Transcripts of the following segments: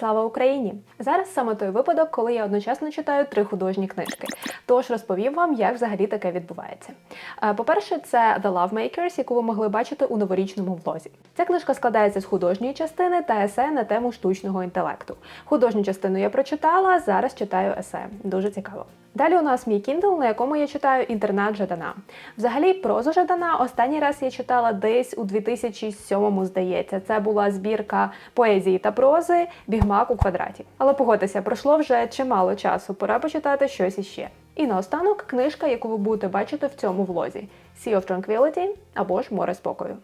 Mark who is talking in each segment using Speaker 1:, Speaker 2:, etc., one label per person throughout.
Speaker 1: Слава Україні! Зараз саме той випадок, коли я одночасно читаю три художні книжки. Тож розповім вам, як взагалі таке відбувається. Е, По-перше, це The Love Makers, яку ви могли бачити у новорічному влозі. Ця книжка складається з художньої частини та есе на тему штучного інтелекту. Художню частину я прочитала, зараз читаю есе. Дуже цікаво. Далі у нас мій Kindle, на якому я читаю інтернат Жадана. Взагалі, прозу Жадана останній раз я читала десь у 2007-му, здається. Це була збірка поезії та прози Бігмак у квадраті. Але погодьтеся, пройшло вже чимало часу. Пора почитати щось іще. І наостанок книжка, яку ви будете бачити в цьому влозі: Sea of Tranquility або ж Море спокою.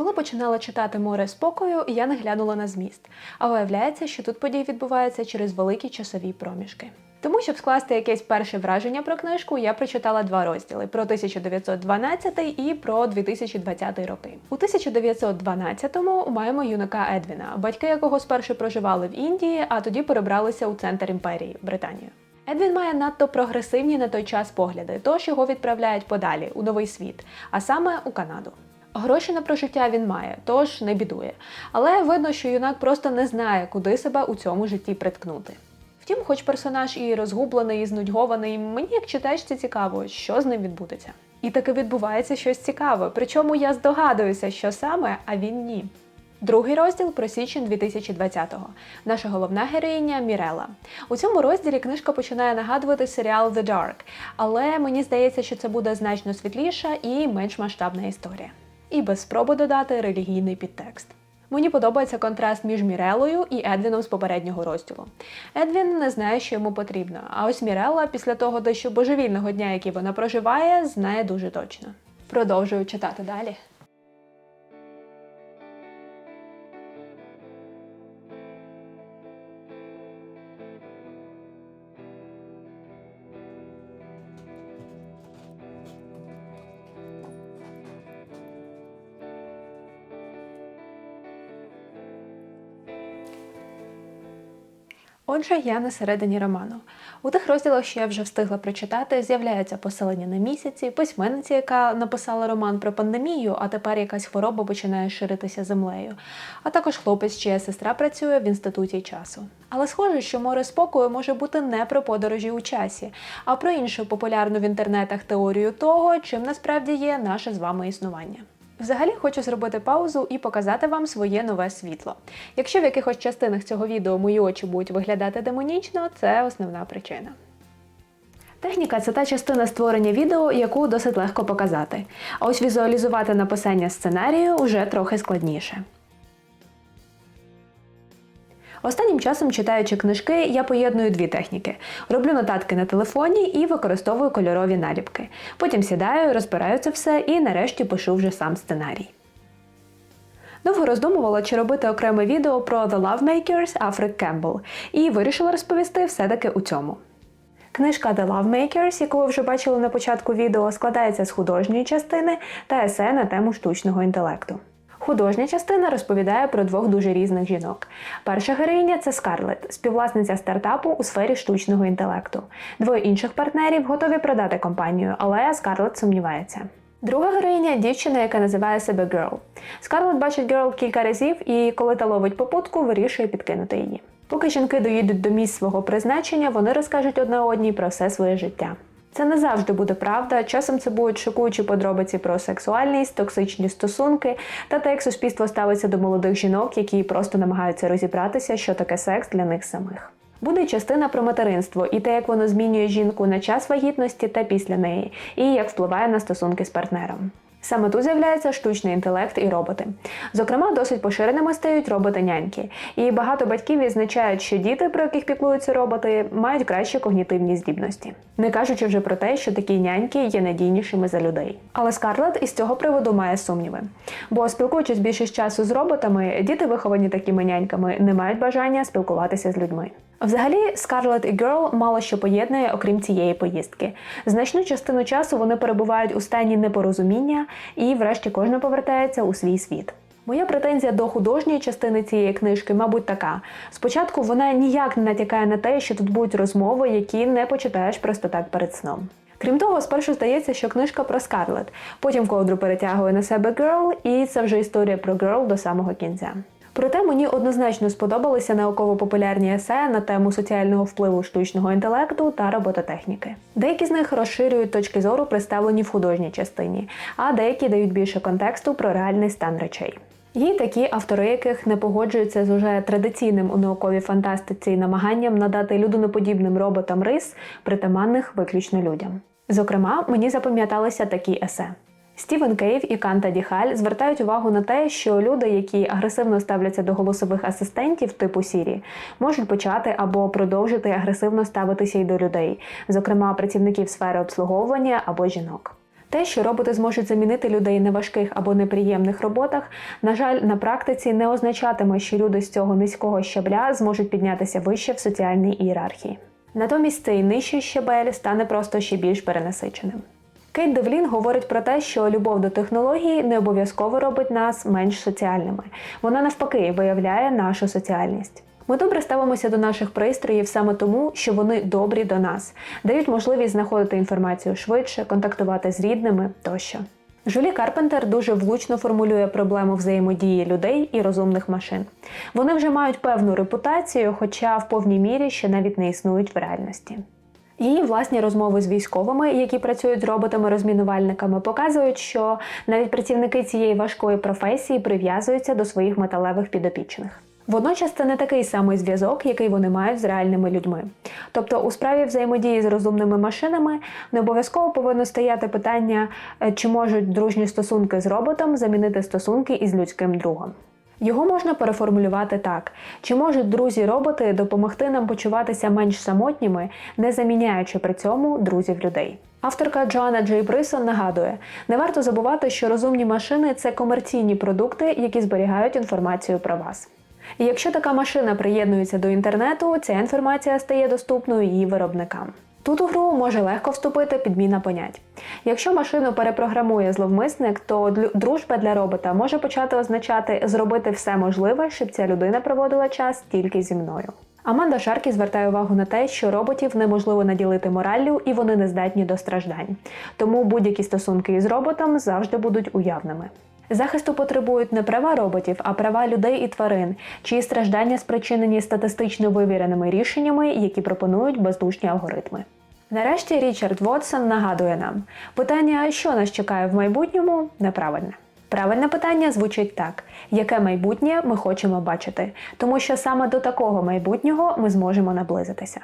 Speaker 1: Коли починала читати море спокою, я не глянула на зміст. А виявляється, що тут події відбуваються через великі часові проміжки. Тому, щоб скласти якесь перше враження про книжку, я прочитала два розділи: про 1912 і про 2020 роки. У 1912-му маємо юнака Едвіна, батьки якого спершу проживали в Індії, а тоді перебралися у центр імперії Британію. Едвін має надто прогресивні на той час погляди, тож його відправляють подалі у новий світ, а саме у Канаду. Гроші на прожиття він має, тож не бідує. Але видно, що юнак просто не знає, куди себе у цьому житті приткнути. Втім, хоч персонаж і розгублений, і знудьгований, мені як читачці цікаво, що з ним відбудеться. І таки відбувається щось цікаве, причому я здогадуюся, що саме, а він ні. Другий розділ про січень 2020-го. Наша головна героїня Мірела. У цьому розділі книжка починає нагадувати серіал The Dark, але мені здається, що це буде значно світліша і менш масштабна історія. І без спроби додати релігійний підтекст. Мені подобається контраст між Мірелою і Едвіном з попереднього розділу. Едвін не знає, що йому потрібно, а ось Мірела після того дещо божевільного дня, який вона проживає, знає дуже точно. Продовжую читати далі. Отже, я на середині роману. У тих розділах, що я вже встигла прочитати, з'являються поселення на місяці, письменниці, яка написала роман про пандемію, а тепер якась хвороба починає ширитися землею. А також хлопець, чия сестра працює в інституті часу. Але схоже, що море спокою може бути не про подорожі у часі, а про іншу популярну в інтернетах теорію того, чим насправді є наше з вами існування. Взагалі хочу зробити паузу і показати вам своє нове світло. Якщо в якихось частинах цього відео мої очі будуть виглядати демонічно, це основна причина. Техніка це та частина створення відео, яку досить легко показати. А ось візуалізувати написання сценарію вже трохи складніше. Останнім часом, читаючи книжки, я поєдную дві техніки: роблю нотатки на телефоні і використовую кольорові наліпки. Потім сідаю, розбираю це все і нарешті пишу вже сам сценарій. Довго роздумувала, чи робити окреме відео про The Love Makers Африк Кембл, і вирішила розповісти все-таки у цьому. Книжка The Love Makers, яку ви вже бачили на початку відео, складається з художньої частини та есе на тему штучного інтелекту. Художня частина розповідає про двох дуже різних жінок. Перша героїня це Скарлет, співвласниця стартапу у сфері штучного інтелекту. Двоє інших партнерів готові продати компанію, але Скарлет сумнівається. Друга героїня дівчина, яка називає себе Girl. Скарлет бачить Girl кілька разів і, коли та ловить попутку, вирішує підкинути її. Поки жінки доїдуть до місць свого призначення, вони розкажуть одна одній про все своє життя. Це не завжди буде правда. Часом це будуть шокуючі подробиці про сексуальність, токсичні стосунки та те, як суспільство ставиться до молодих жінок, які просто намагаються розібратися, що таке секс для них самих. Буде частина про материнство і те, як воно змінює жінку на час вагітності та після неї, і як впливає на стосунки з партнером. Саме тут з'являється штучний інтелект і роботи. Зокрема, досить поширеними стають роботи-няньки. І багато батьків відзначають, що діти, про яких піклуються роботи, мають кращі когнітивні здібності. Не кажучи вже про те, що такі няньки є надійнішими за людей. Але Скарлет із цього приводу має сумніви. Бо спілкуючись більшість часу з роботами, діти, виховані такими няньками, не мають бажання спілкуватися з людьми. Взагалі, Скарлет і Герл мало що поєднує, окрім цієї поїздки. Значну частину часу вони перебувають у стані непорозуміння, і, врешті, кожна повертається у свій світ. Моя претензія до художньої частини цієї книжки, мабуть, така: спочатку вона ніяк не натякає на те, що тут будуть розмови, які не почитаєш просто так перед сном. Крім того, спершу здається, що книжка про Скарлет, потім ковдру перетягує на себе Герл, і це вже історія про Герл до самого кінця. Проте мені однозначно сподобалися науково-популярні есе на тему соціального впливу штучного інтелекту та робототехніки. Деякі з них розширюють точки зору, представлені в художній частині, а деякі дають більше контексту про реальний стан речей. Є такі автори, яких не погоджуються з уже традиційним у науковій фантастиці намаганням надати людиноподібним роботам рис, притаманних виключно людям. Зокрема, мені запам'яталися такі есе. Стівен Кейв і Канта Діхаль звертають увагу на те, що люди, які агресивно ставляться до голосових асистентів типу Сірі, можуть почати або продовжити агресивно ставитися й до людей, зокрема працівників сфери обслуговування або жінок. Те, що роботи зможуть замінити людей на важких або неприємних роботах, на жаль, на практиці не означатиме, що люди з цього низького щабля зможуть піднятися вище в соціальній ієрархії. Натомість цей нижчий щабель стане просто ще більш перенасиченим. Кейт Девлін говорить про те, що любов до технології не обов'язково робить нас менш соціальними. Вона навпаки виявляє нашу соціальність. Ми добре ставимося до наших пристроїв саме тому, що вони добрі до нас, дають можливість знаходити інформацію швидше, контактувати з рідними тощо. Жулі Карпентер дуже влучно формулює проблему взаємодії людей і розумних машин. Вони вже мають певну репутацію, хоча в повній мірі ще навіть не існують в реальності. Її власні розмови з військовими, які працюють з роботами-розмінувальниками, показують, що навіть працівники цієї важкої професії прив'язуються до своїх металевих підопічних. Водночас це не такий самий зв'язок, який вони мають з реальними людьми. Тобто, у справі взаємодії з розумними машинами не обов'язково повинно стояти питання, е, чи можуть дружні стосунки з роботом замінити стосунки із людським другом. Його можна переформулювати так: чи можуть друзі-роботи допомогти нам почуватися менш самотніми, не заміняючи при цьому друзів людей? Авторка Джоанна Джей Брисон нагадує: не варто забувати, що розумні машини це комерційні продукти, які зберігають інформацію про вас. І якщо така машина приєднується до інтернету, ця інформація стає доступною її виробникам. Тут у гру може легко вступити підміна понять. Якщо машину перепрограмує зловмисник, то дружба для робота може почати означати зробити все можливе, щоб ця людина проводила час тільки зі мною. Аманда Шаркі звертає увагу на те, що роботів неможливо наділити мораллю і вони не здатні до страждань. Тому будь-які стосунки із роботом завжди будуть уявними. Захисту потребують не права роботів, а права людей і тварин, чиї страждання спричинені статистично вивіреними рішеннями, які пропонують бездушні алгоритми. Нарешті Річард Вотсон нагадує нам, питання, що нас чекає в майбутньому, неправильне. Правильне питання звучить так: яке майбутнє ми хочемо бачити, тому що саме до такого майбутнього ми зможемо наблизитися.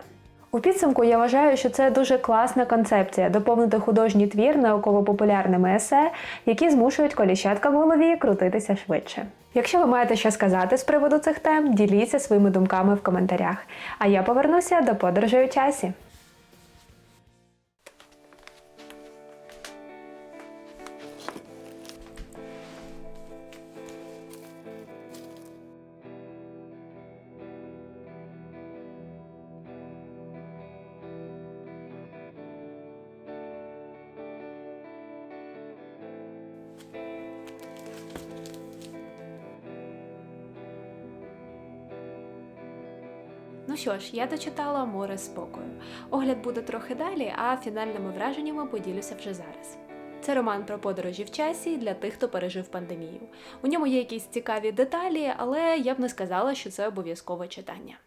Speaker 1: У підсумку я вважаю, що це дуже класна концепція доповнити художній твір науково-популярними есе, які змушують коліщатка в голові крутитися швидше. Якщо ви маєте що сказати з приводу цих тем, діліться своїми думками в коментарях. А я повернуся до подорожей у часі. Ну що ж, я дочитала море спокою. Огляд буде трохи далі, а фінальними враженнями поділюся вже зараз. Це роман про подорожі в часі для тих, хто пережив пандемію. У ньому є якісь цікаві деталі, але я б не сказала, що це обов'язкове читання.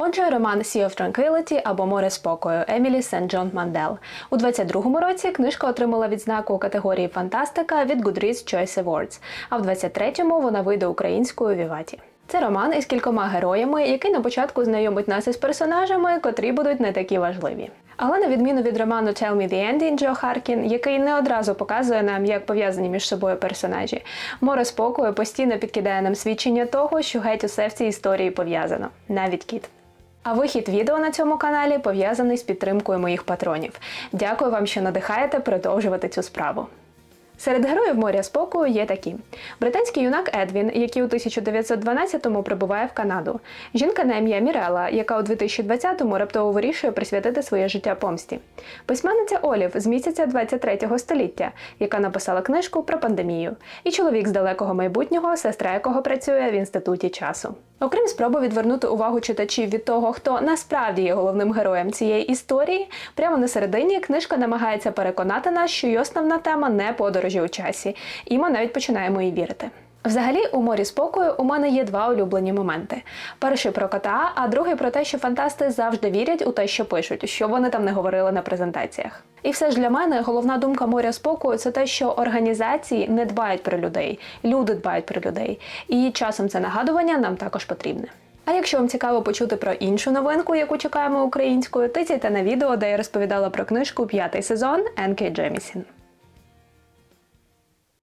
Speaker 1: Отже, роман Sea of Tranquility або Море спокою Емілі Сент Джон Мандел. У 22-му році книжка отримала відзнаку у категорії Фантастика від Goodreads Choice Awards, а в 23-му вона вийде українською Віваті. Це роман із кількома героями, який на початку знайомить нас із персонажами, котрі будуть не такі важливі. Але на відміну від роману Tell Me the Ending Джо Харкін, який не одразу показує нам, як пов'язані між собою персонажі, море спокою постійно підкидає нам свідчення того, що геть усе в цій історії пов'язано, навіть кіт. А вихід відео на цьому каналі пов'язаний з підтримкою моїх патронів. Дякую вам, що надихаєте продовжувати цю справу. Серед героїв моря спокою є такі: британський юнак Едвін, який у 1912-му прибуває в Канаду, жінка на ім'я Мірела, яка у 2020-му раптово вирішує присвятити своє життя помсті, письменниця Олів з місяця 23-го століття, яка написала книжку про пандемію, і чоловік з далекого майбутнього, сестра якого працює в інституті часу. Окрім спроби відвернути увагу читачів від того, хто насправді є головним героєм цієї історії, прямо на середині книжка намагається переконати нас, що й основна тема не подорожі у часі, і ми навіть починаємо їй вірити. Взагалі, у морі спокою у мене є два улюблені моменти: перший про кота, а другий про те, що фантасти завжди вірять у те, що пишуть, що вони там не говорили на презентаціях. І все ж для мене головна думка моря спокою це те, що організації не дбають про людей, люди дбають про людей. І часом це нагадування нам також потрібне. А якщо вам цікаво почути про іншу новинку, яку чекаємо українською, тицяйте на відео, де я розповідала про книжку П'ятий сезон Енкі Джемісін.